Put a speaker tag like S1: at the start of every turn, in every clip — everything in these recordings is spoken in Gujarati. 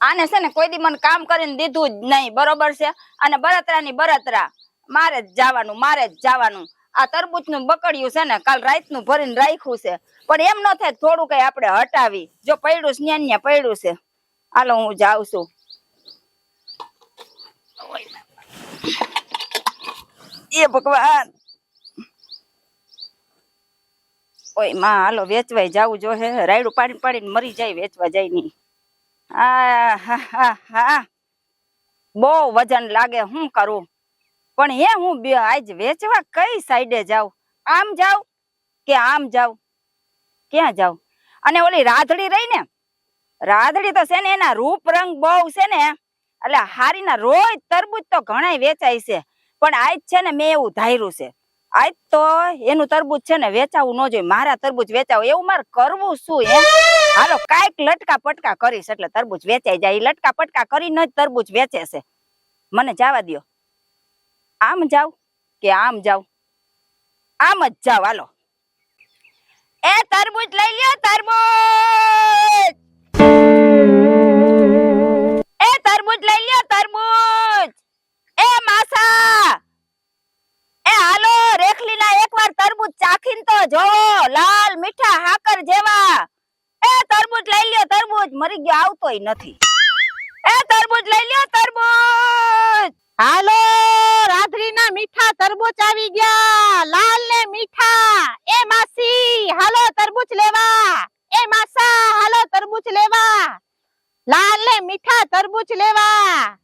S1: આને છે ને કોઈ દી મને કામ કરીને દીધું જ નહીં. બરોબર છે? અને બળતરાની બરતરા. મારે જ જવાનું, મારે જ જવાનું. આ તરબૂચનું બકડ્યું છે ને કાલ રાતનું ભરીને રાખ્યું છે. પણ એમ ન થાય થોડું કઈ આપણે હટાવી. જો પડ્યું છે ન્યા પડ્યું છે. હાલો હું જાઉં છું. એ ભગવાન! ઓયમાં, હાલો, વેચવાય જવું જો હે રાયડું પાડી પાડીને મરી જાય વેચવા જાય નહીં આ, હા હા બહુ વજન લાગે, હું કરું? પણ હે, હું બે, આજ વેચવા કઈ સાઈડે જાઉં? આમ જાઉં કે આમ જાઉં? ક્યાં જાઉં? અને ઓલી રાધડી રહી ને, રાધડી તો છે ને એના રૂપ રંગ બહુ છે ને, એટલે હારીના રોજ તરબૂચ તો ઘણાય વેચાય છે. પણ આજ છે ને મેં એવું ધાર્યું છે. આજ તો એનું તરબૂચ છે ને વેચાવું ન જોઈએ. મારા તરબૂચ વેચાવું. એવું મારે કરવું શું એમ? હાલો, કાંઈક લટકા પટકા કરીશ એટલે તરબૂચ વેચાઈ જાય. લટકા પટકા કરીને જ તરબૂચ વેચે છે. મને જવા દ્યો. આમ જાવ કે આમ જાવ? આમ જ જાવ. હાલો. એ તરબૂચ લઈ લ્યો, તરબૂચ! આવતોય નથી. એ તરબૂચ લઈ લ્યો, તરબૂચ!
S2: હાલો રાત્રિના મીઠા તરબૂચ આવી ગયા. લાલ ને મીઠા. એ માસી, હાલો, તરબૂચ લેવા. એ માસા, હાલો, તરબૂચ લેવા. લાલ ને મીઠા તરબૂચ લેવા.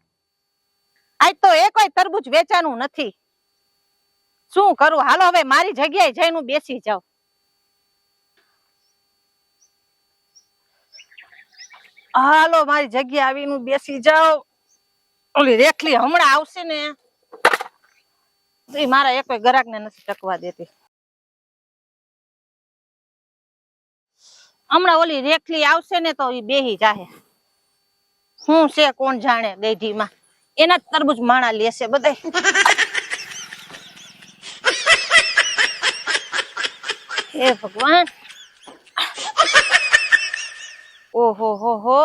S2: આજ તો એ કોઈ તરબૂચ વેચાનું નથી. શું કરું? હાલો, હવે મારી જગ્યાએ જઈને બેસી જાઉં. હાલો, મારી જગ્યા આવીને બેસી જાઓ. ઓલી રેખલી હમણાં આવશે ને. મારા એક ગ્રાહક ને નથી ટકવા દેતી. હમણાં ઓલી રેખલી આવશે ને તો એ બેહી જાહે. હું છે, કોણ જાણે ગઈઢીમાં એના જ તરબૂચ માણા લેશે બધા હે ભગવાન. ઓહો હો હો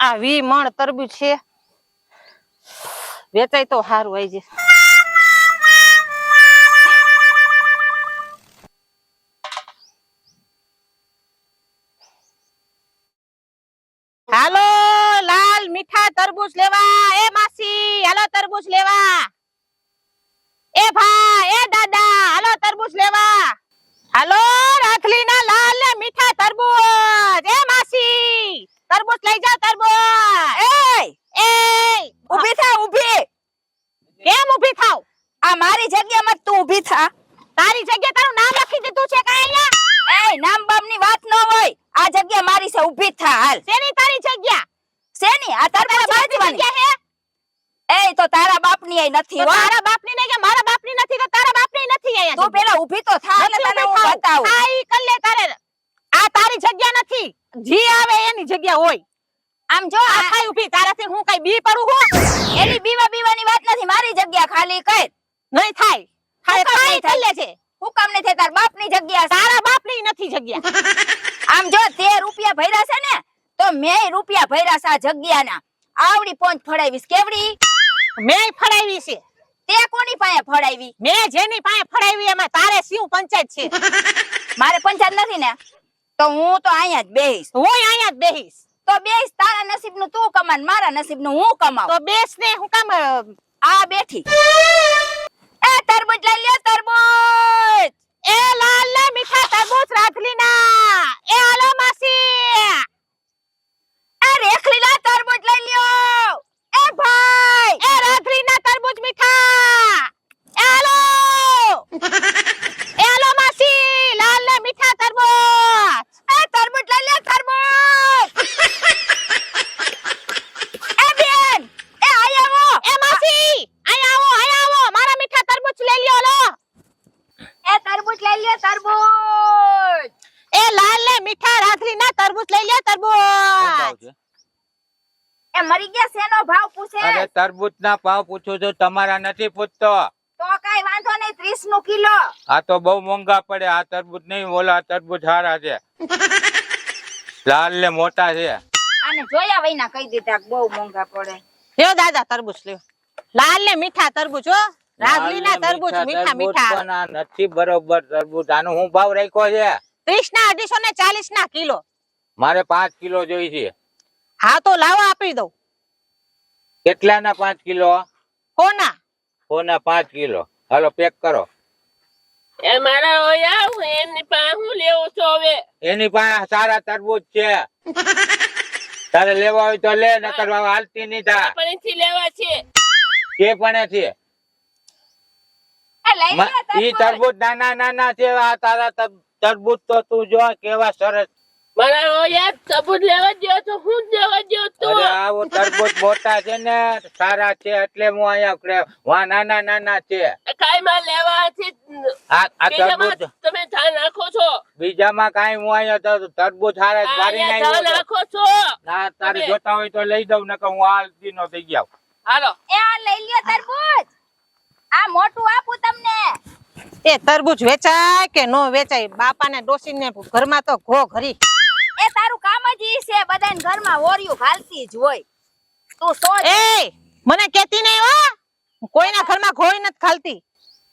S2: આ વી મણ તરબૂચ છે. વેચાય તો સારું આવી જશે હાલો, લાલ મીઠા તરબૂચ લેવા. એ માસી, હાલો તરબૂચ લેવા એ ભા એ દાદા હાલો તરબૂચ લેવા હાલો રાખલીના લાલ ને મીઠા તરબૂચ એ માસી તરબૂચ લઈ જાઓ તરબૂચ
S1: એ
S2: એ
S1: ઊભી થા ઊભી.
S2: કેમ ઊભી થાવ?
S1: આ મારી જગ્યામાં જ તું ઊભી થા.
S2: તારી જગ્યાએ તારું નામ લખી દીધું છે કાંઈ અહીંયા?
S1: એ નામ બામની વાત ન હોય. આ જગ્યા મારી છે ઊભી થા હાલ.
S2: શેની તારી જગ્યા?
S1: શેની? આ તરબૂચ
S2: તારા બાપની
S1: વેચવાની
S2: જગ્યા હે?
S1: એ તો તારા બાપની આય નથી
S2: તો
S1: હો.
S2: તારા બાપની નહીં કે મારા બાપની નથી તો તારા બાપની નથી અહીંયા
S1: તું પેલા ઊભી તો થા એટલે
S2: નથી
S1: તને
S2: ઊભી
S1: હું
S2: થાવ.
S1: બતાવું.
S2: હા, ઈ કર લે તારે. આ તારી જગ્યા નથી. જી આવે એની જગ્યા હોય.
S1: આમ જો
S2: આ
S1: આ
S2: થાય ઊભી તારાથી હું કઈ બી પડું હું?
S1: એની બીવા બીવાની વાત નથી મારી જગ્યા ખાલી કર.
S2: નહીં થાય. થાય કાંઈ
S1: નહીં
S2: કરી લે છે.
S1: હું કામ નહીં તાર બાપની જગ્યા
S2: તારા બાપની નથી જગ્યા.
S1: આમ જો તે રૂપિયા ભર્યા છે ને તો મેં રૂપિયા ભર્યા છે આ જગ્યાના. આવડી પોંચ ફળાવીશ કેવડી?
S2: મેં ફળાવી છે.
S1: તે કોની પાસે ફળાવી?
S2: મેં જેની પાસે ફળાવી એમાં તારે શું પંચાયત છે?
S1: મારે પંચાયત નથી ને તો હું તો અહીંયા જ બેહીશ.
S2: હું અહીંયા જ બેહીશ.
S1: તો બેસ તારા નસીબનું તું કમાન મારા નસીબનું હું કમાવ
S2: તો બેસ ને હું કામ
S1: આ બેઠી. એ તરબૂચ લઈ લ્યો તરબૂચ!
S2: એ લાલ ને મીઠા તરબૂચ રાજલીના એ આલો માસી.
S1: એ રેખલીના તરબૂચ લઈ લ્યો. એ ભાઈ!
S2: એ રાજલીના તરબૂચ મીઠા. એ આલો. એ આલો માસી લાલ ને મીઠા તરબૂચ
S1: લઈ લ્યો તરબૂચ એ બેન એ આઈ આવો
S2: એ માસી અહીંયા આવો અહીંયા આવો મારા મીઠા તરબૂચ લઈ લ્યો લો
S1: એ તરબૂચ લઈ લ્યો તરબૂચ
S2: એ લાલ ને મીઠા રાજલીના તરબૂચ લઈ લ્યો
S3: શું ભાવ
S2: તરબૂચ
S3: છે?
S1: એ મરી ગયા શેનો ભાવ પૂછે
S3: અરે તરબૂચ ના ભાવ પૂછું છું તમારા નથી પૂછતો.
S1: તો કાઈ વાંધો નહીં ત્રીસનું કિલો.
S3: આ તો બહુ મોંઘા પડે આ તરબૂચ નહીં ઓલા તરબૂચ સારા છે. લાલ ને મોટા છે.
S1: આને જોયા વૈના કહી દીધા બહુ મોંઘા પડે.
S2: લ્યો દાદા તરબૂચ લ્યો. લાલ ને મીઠા તરબૂચ હો. રાજલી ના તરબૂચ મીઠા મીઠા
S3: નથી બરોબર તરબૂચ. આનો હું ભાવ રાખ્યો છે?
S2: ત્રીસ ના અઢીસો ને ચાલીસ ના કિલો.
S3: મારે પાંચ કિલો જોઈ છે.
S2: હા તો લાવો આપી દઉં.
S3: કેટલા ના પાંચ કિલો?
S2: કોના?
S3: કોના પાંચ કિલો? હાલો પેક કરો.
S4: એ મારા ઓયા હું એની પાસે હું લેવું છું હવે?
S3: એની પાસે સારા તરબૂચ છે. તારે લેવા હોય તો લે નકર હાલતી નહીં થા.
S4: પણ એથી લેવા છે.
S3: કે પણ છે ઈ તરબૂચ નાના નાના છે આ તારા તર- તરબૂચ તો તું જો કેવા સરસ
S4: મારા ઓયા સબૂત લેવા ગયો તો હું જ લેવા ગયો તો?
S3: અરે આવો તરબૂચ મોટા છે ને સારા છે એટલે હું અહીંયા. વા નાના નાના છે.
S4: કાઈ માં લેવા છે?
S3: આ આ તરબૂચ
S4: તમે ધ્યાન રાખો છો.
S3: બીજામાં કાઈ હું અહીંયા તો તરબૂચ હારે મારી
S4: અહીંયા ધ્યાન રાખો છો.
S3: ના તારે જોતા હોય તો લઈ દઉં નકર હું આ દીનો થઈ ગયા
S4: હાલો.
S1: એ આ લઈ લ્યો તરબૂચ. આ મોટું આપું તમને.
S2: એ તરબૂચ વેચાય કે નો વેચાય? બાપા ને ડોસી ને ઘરમાં તો ઘો ઘરી.
S1: એ તારું કામ જ ઈ છે બધાને ઘરમાં ઓરિયું ઘાલતી જ હોય. તું સો
S2: એ મને કેતી નહીં હો. કોઈના ઘરમાં ઘોઈ નથી ખાલતી.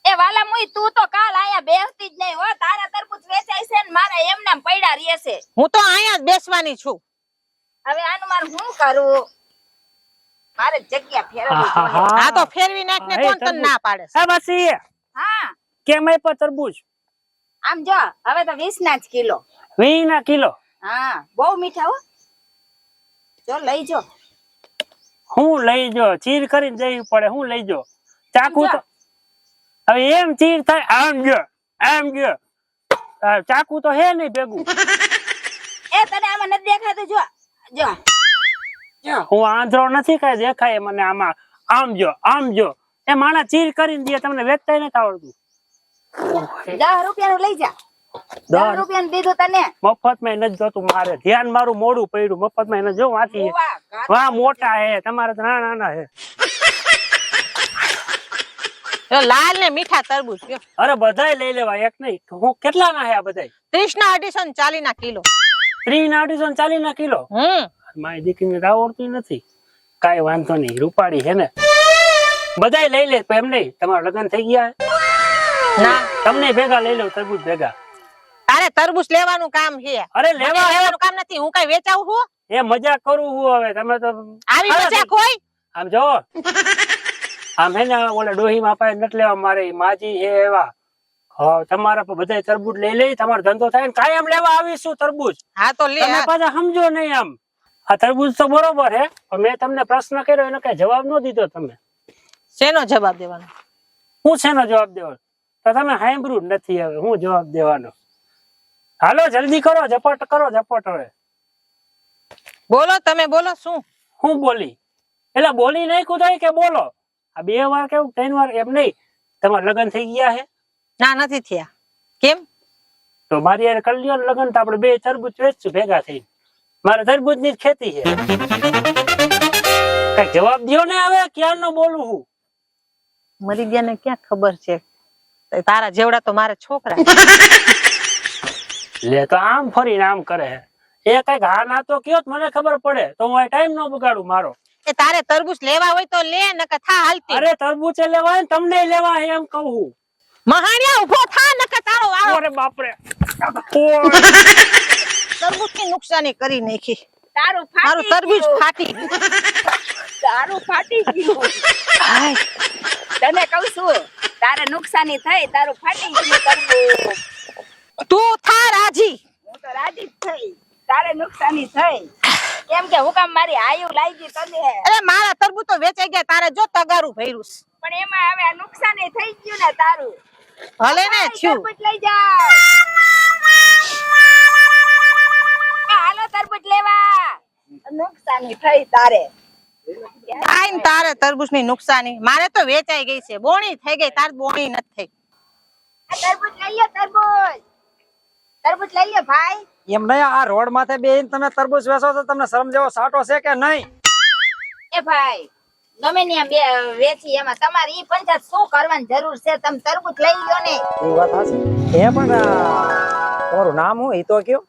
S1: એ વાલા મુઈ તું તો કાલ આયા બેસતી જ નહીં હો. તારા તરબૂચ વેચાય છે ને મારા એમનામ પડ્યા રહે છે.
S2: હું તો આયા જ બેસવાની છું.
S1: હવે આનું મારું શું કરું? મારે જગ્યા ફેરવવી જોઈએ.
S2: આ તો ફેરવી નાખ ને કોણ તને ના પાડે છે?
S5: હા બસી
S1: હા.
S5: કેમ આપ્યા તરબૂચ?
S1: આમ જો હવે તો વીસ ના જ કિલો.
S5: 20 ના કિલો?
S1: હા બહુ મીઠા હો. જો લઈ જો.
S5: હું લઈ જો ચીર કરીને જવી પડે હું લઈ જો. ચાકુ તો હવે એમ ચીર થાય આમ જો આમ જો ચાકુ તો હે નહીં ભેગું.
S1: એ તને આમાં નથી દેખાતું જો. જો.
S5: હું આંધળો નથી કઈ દેખાય મને આમાં. આમ જો આમ જો. એ માણા ચીર કરીને દે તમને વેચતા નથી આવડતું.
S1: દસ રૂપિયાનું લઈ જા. દસ
S5: દસ
S1: દીધું તને?
S5: મફતમાં નથી જોતું મારે. ધ્યાન મારું મોડું પડ્યું. મફતમાં જો વાંચી વાહ મોટા હે. તમારે તો નાના નાના હે.
S2: લાલ ને મીઠા તરબૂચ
S5: અરે બધાય લઈ લેવા એક નહીં. હું કેટલા ના હે આ બધાય?
S2: ત્રીસ ના અઢીસો ને ચાલી ના કિલો.
S5: ત્રીસ ના અઢીસો ને ચાલીસ ના કિલો?
S2: હમ.
S5: મારી દીકરીને તો નથી. કાઈ વાંધો નહીં. રૂપાળી છે ને. બધાય લઈ લે પણ એમ નહીં. તમારા લગ્ન થઈ ગયા
S2: ના.
S5: તમને ભેગા લઈ લો તરબૂચ ભેગા.
S2: તારે તરબૂચ લેવાનું કામ છે.
S5: અરે લેવા
S2: લેવાનું કામ નથી હું કઈ વેચાવું છું?
S5: એ મજાક કરું હું હવે તમે તો
S2: આવી મજાક હોય?
S5: આમ જો આમ હે ને ઓલે ડોહી માં પાસે નથી લેવા મારે માજી છે એવા. હા તમારા પર બધાય તરબૂચ લઈ લઈ તમારો ધંધો થાય ને કાયમ લેવા આવીશું તરબૂચ.
S2: હા તો લે
S5: તમે પાછા સમજો નહીં આમ. આ તરબૂચ તો બરોબર હે પણ મેં તમને પ્રશ્ન કર્યો એનો કઈ જવાબ ન દીધો તમે.
S2: શેનો જવાબ દેવાનો?
S5: હું શેનો જવાબ દેવાનો? તો તમે સાંભળ્યું નથી હવે હું જવાબ દેવાનો. હાલો જલ્દી કરો ઝપટ કરો ઝપટ હવે.
S2: બોલો તમે બોલો શું?
S5: હું બોલી? એટલે બોલી નહીં કુદાય કે બોલો? આ બે વાર કેવું ત્રણ વાર એમ નહીં. તમારા લગ્ન થઈ ગયા હે?
S2: ના નથી થયા. કેમ?
S5: તો મારી યાર કરી લ્યો લગ્ન તો આપણે બે તરબૂચ વેચશું ભેગા થઈ મારે તરબૂચની જ ખેતી છે. કઈ જવાબ દ્યો ને હવે ક્યાં નો બોલું હું?
S2: મરી ગયા ને ક્યાં ખબર છે? તારા જેવડા તો મારે છોકરા
S5: લે તો આમ ફરીને આમ કરે એ કંઈક હા ના તો કયો મને ખબર પડે. તો હું ટાઈમ નો બગાડું મારો.
S2: એ તારે તરબૂચ લેવા હોય તો લે નકર થા હાલતી.
S5: અરે તરબૂચ લેવા હોય તમને લેવા હે એમ કહું
S2: મહાણિયા ઊભો થા નકર તારો વાળો
S5: અરે બાપરે.
S2: તરબૂચની નુકસાની કરી નાખી.
S1: તારું
S2: મારું તરબૂચ ફાટી
S1: તારું ફાટી ગયું.
S2: હાય,
S1: તને કહું છું તારે નુકસાની થઈ તારું ફાટી ગયું તરબૂચ.
S2: તું થા રાજી.
S1: હું તો રાજી થઈ. તારે નુકસાની થઈ. કેમ કે હું કામ મારી આયુ લાગી તને.
S2: અરે મારા તરબૂચ તો વેચાઈ ગયા તારે જો તગારું ભર્યું
S1: પણ એમાં હવે નુકસાની થઈ ગયું ને તારું.
S2: ભલે ને
S1: છું. લઈ જા. હાલો તરબૂચ લેવા. નુકસાની થઈ તારે.
S2: કાંઈ તારે તરબૂચની નુકસાની. મારે તો વેચાઈ ગઈ છે. બોણી થઈ ગઈ તાર બોણી નથી થઈ.
S1: તરબૂચ લઈ લ્યો તરબૂચ. તરબૂચ લઈ લે ભાઈ.
S6: એમ નહીં આ રોડ માથે બેહીને તમે તરબૂચ વેચો તો તમને શરમ જેવો સાટો છે કે નહીં?
S1: એ ભાઈ ગમે ને બે વેચી એમાં તમારે ઈ પંચાયત શું કરવાની જરૂર છે? તમે તરબૂચ લઈ લ્યો ને.
S6: એ વાત હાચી. એ પણ તમારું નામ હું એ તો કયો?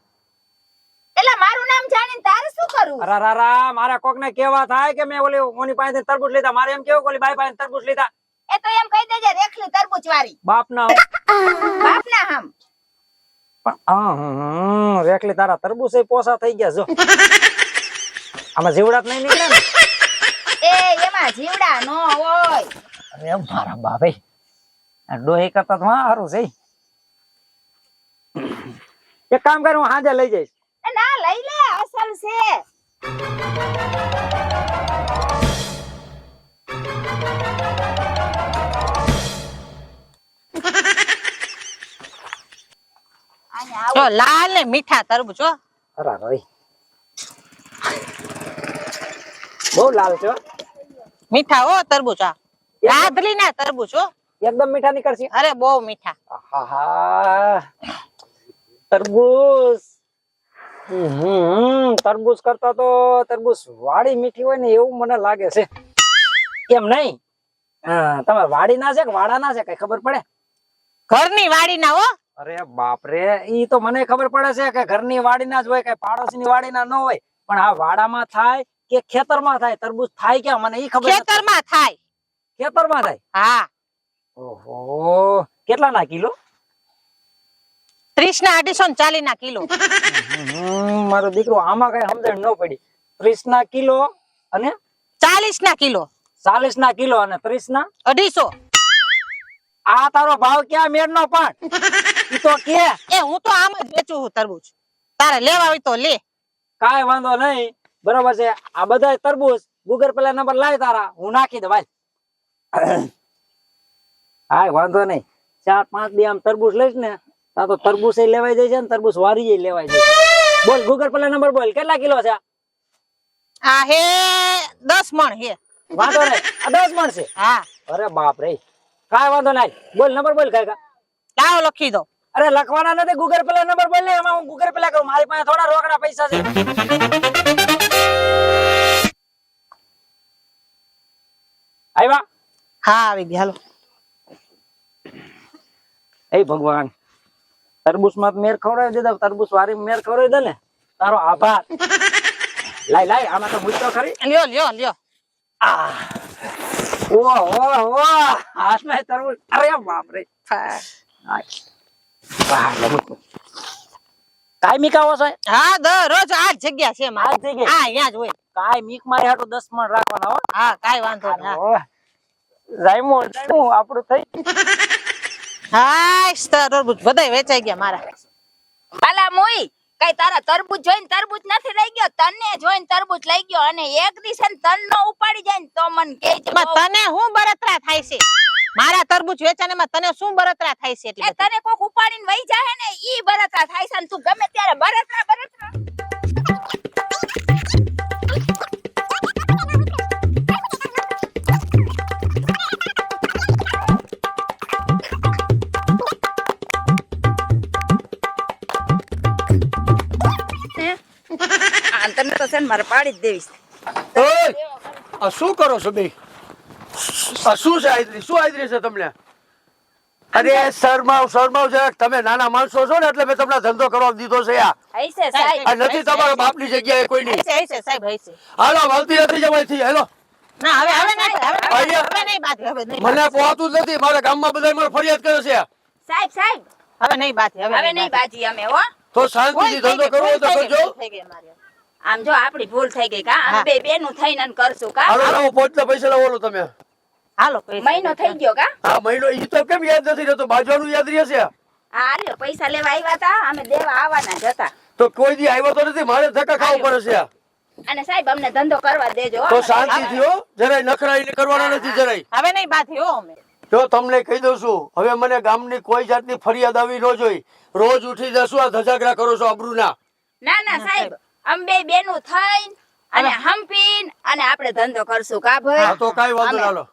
S1: એટલે મારું નામ જાણીને તારે શું કરું
S6: અરા રા રા મારા કોક ને કેવા થાય કે મેં ઓલી મોની પાસે તરબૂચ લીધા? મારે એમ કેવું ઓલી બાઈ પાસે તરબૂચ લીધા?
S1: એ તો એમ કહી દેજે રેખલી તરબૂચ વાળી
S6: બાપ ના
S1: બાપ ના હમ.
S6: પણ રેખલી તારા તરબૂચ પોસા થઈ ગયા જો. આમાં જીવડા જ નહીં નીકળે ને?
S1: એ એમાં જીવડા નો હોય.
S6: અરે મારા બાપે. ડોહી કરતા તો સારું છે. એક કામ કર હું હાજે લઈ જઈશ.
S1: એ ના લઈ લે અસલ છે. અહીંયા આવો.
S2: લાલ ને મીઠા તરબૂચ હો.
S6: અરા ભાઈ. બહુ લાલ છો
S2: મીઠા હો તરબૂચ આ. રાધલી ના તરબૂચ હો.
S6: એકદમ મીઠા નીકળશે.
S2: અરે બહુ મીઠા.
S6: આહા તરબૂચ. હમ તરબૂચ કરતા તો તરબૂચ વાડી મીઠી હોય ને એવું મને લાગે છે. એમ નહીં? હા, તમે વાડી ના છે કે વાડા ના છે કઈ ખબર પડે?
S2: ઘરની વાડી ના હો.
S6: અરે બાપરે ઈ તો મને ખબર પડે છે કે ઘરની વાડી ના જ હોય કે પાડોશી ની વાડી ના હોય. પણ આ વાડામાં થાય કે ખેતરમાં થાય? તરબૂચ થાય કે મને ઈ ખબર.
S2: ખેતરમાં થાય.
S6: ખેતરમાં થાય?
S2: હા.
S6: ઓહો. કેટલા ના કિલો?
S2: ત્રીસ ના અઢીસો ને ચાલી ના કિલો
S6: મારો દીકરો આમાં કઈ સમજણ ન પડી. ત્રીસ ના કિલો અને
S2: ચાલીસ ના કિલો.
S6: ચાલીસ ના કિલો અને ત્રીસ ના
S2: અઢીસો.
S6: આ તારો ભાવ ક્યાં મેળ નો પણ? તો કે
S2: એ હું તો આમ જ વેચું છું તરબૂચ. તારે લેવા હોય તો લે.
S6: કાઈ વાંધો નહીં. બરોબર છે. આ બધા તરબૂચ. ગૂગલ પેલા નંબર લાવી તારા. હું નાખી દઉં ભાઈ હા વાંધો નહીં. ચાર પાંચ દી આમ તરબૂચ લઈશ ને તા તો તરબૂચ લેવાય જાય છે ને તરબૂચ વારી લેવાય જાય બોલ ગૂગલ પેલા નંબર બોલ. કેટલા કિલો છે?
S2: આ હે દસ મણ હે.
S6: વાંધો નહીં. આ દસ મણ છે?
S2: હા.
S6: અરે બાપ રે. કાઈ વાંધો નહીં. બોલ નંબર બોલ કાકા
S2: લાવો લખી દો
S6: અરે લખવાના નથી ગૂગલ પેલા નંબર બોલ ને એમાં હું ગૂગલ પેલા કરું. મારી પાસે થોડા રોકડા પૈસા છે. આવ્યા
S2: હા આવી ગયા હાલો.
S6: એ ભગવાન તરબૂચમાં મેર ખવડાવી દીધા તરબૂચ વારી મેર ખવડાવી દે ને તારો આભાર. લાય લાય આમાં તો તો ખરી.
S2: લ્યો લ્યો લ્યો.
S6: આ ઓ હો ઓ હાથમાં તરબૂચ. અરે બાપ રે કાઈ મીકાવો છે?
S2: હા દરરોજ આ જગ્યા છે મારી.
S6: જ
S2: હા અહીંયા જ હોય.
S6: કાઈ મીક મારી હાટુ દસ મણ રાખવાના હો.
S2: હા કાઈ વાંધો નહીં
S6: જાયમો જાયમો આપણું થઈ
S2: હા તરબૂચ બધાય વેચાઈ ગયા મારા.
S1: બાલા મોઈ કઈ તારા તરબૂચ જોઈને તરબૂચ નથી લઈ ગયો? તને જોઈને તરબૂચ લઈ ગયો અને એક દિવસે તન નો ઉપાડી જાય ને તો મન કે
S2: તને હું બળતરા થાય છે? મારા તરબૂચ વેચાણમાં તને શું બરતરા થાય છે એટલે
S1: તને કોક ઉપાડીને વહી જાય ને ઈ બરતરા થાય છે ને તું ગમે ત્યારે બરતરા બરતરા.
S7: તને તો છે ને મારે પાડી જ દેવીશ.
S8: ઓય આ શું કરો છો બે? શું છે આયત્રી શું આયત્રી છે તમને? અરે શરમાવ શરમાવ જરાક. તમે નાના માણસો છો ને એટલે મેં તમને ધંધો કરવા દીધો છે આ.
S1: હૈસે સાહેબ.
S8: આ નથી તમારા બાપની જગ્યાએ
S2: હશે, સાહેબ
S8: હાલો હાલતી નથી જવાયથી. હેલો.
S2: ના હવે હવે નહીં હવે હવે
S8: અહીંયા.
S2: હવે નહીં બાકી હવે નહીં
S8: મને પહોંચતું જ નથી. મારા ગામમાં બધા મને ફરિયાદ કર્યો છે
S1: સાહેબ સાહેબ.
S2: હવે નહીં બાજી
S1: હવે નહીં બાજી અમે હો.
S8: તો શાંતિથી ધંધો કરવો તો કરજો.
S2: થઈ ગઈ અમારી.
S1: આમ જો આપડી ભૂલ થઈ ગઈ કા? બે બેનું થઈને કરશું કા?
S8: પૈસા લાવો તમે.
S2: હાલો
S1: મહિનો થઈ ગયો કા?
S8: આ મહિનો ઈ તો કેમ યાદ નથી રહેતો? બાજવાનું યાદ રહેશે?
S1: હા લ્યો પૈસા લેવા આવ્યા તા. અમે દેવા આવવાના જ હતા.
S8: તો કોઈ દી આવ્યો તો નથી? મારે ધક્કા ખાવું પડે છે
S1: અને સાહેબ અમને ધંધો કરવા દેજો
S8: તો શાંતિથી હો જરાય નખરાઈને કરવાના નથી જરાય.
S2: હવે નહીં બાકી હો અમે.
S8: જો તમને કહી દઉં છું હવે મને ગામની કોઈ જાતની ફરિયાદ આવી ન જોઈ. રોજ ઉઠી જશું આ ધજાગરા કરો છો અબરૂના.
S1: ના ના સાહેબ. અમે બે બેનું થઈને અને હંપીને અને આપણે ધંધો કરશું કા ભાઈ?
S8: તો કઈ વાંધો ના લો.